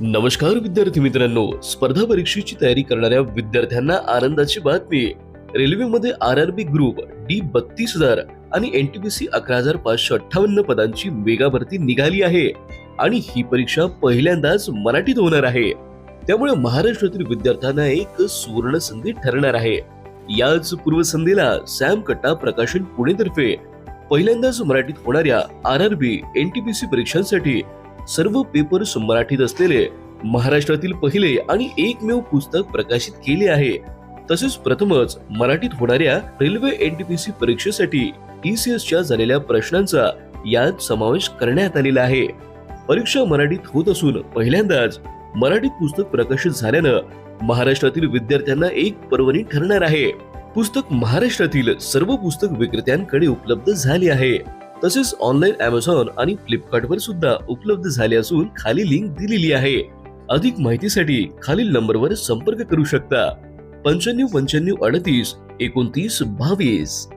नमस्कार विद्यार्थी मित्रांनो. स्पर्धा परीक्षेची तयारी करणाऱ्या विद्यार्थ्यांना आनंदाची बातमी. रेल्वेमध्ये R R B group D बत्तीस हजार आणि एनटीपीसी अकरा हजार पाचशे अठ्ठावन्न पदांची मेगा भरती निघाली आहे. आणि ही परीक्षा पहिल्यांदाच मराठीत होणार आहे. त्यामुळे महाराष्ट्रातील विद्यार्थ्यांना एक सुवर्ण संधी ठरणार आहे. याच पूर्वसंध्येला सॅम कट्टा प्रकाशन पुणेतर्फे. पहिल्यांदाच मराठीत होणाऱ्या आर आर बी एनटीपीसी परीक्षांसाठी सर्व पेपर्स मराठीत असलेले महाराष्ट्रातील पहिले आणि एकमेव पुस्तक प्रकाशित केले आहे. तसेच प्रथमच मराठीत होणाऱ्या रेल्वे एनटीपीसी परीक्षेसाठी टीसीएसच्या झालेल्या प्रश्नांचा यात समावेश करण्यात आलेला आहे. परीक्षा मराठीत होत असून पहिल्यांदाच मराठीत पुस्तक प्रकाशित झाल्यानं महाराष्ट्रातील विद्यार्थ्यांना एक पर्वणी ठरणार आहे. पुस्तक महाराष्ट्रातील सर्व पुस्तक विक्रेत्यांकडे उपलब्ध झाले आहे. तसेच ऑनलाईन अमेझॉन आणि फ्लिपकार्टवर सुद्धा उपलब्ध झाले असून खाली लिंक दिलेली आहे. अधिक माहितीसाठी खालील नंबरवर संपर्क करू शकता. पंच्याण्णव पंच्याण्णव अडतीस एकोणतीस बावीस.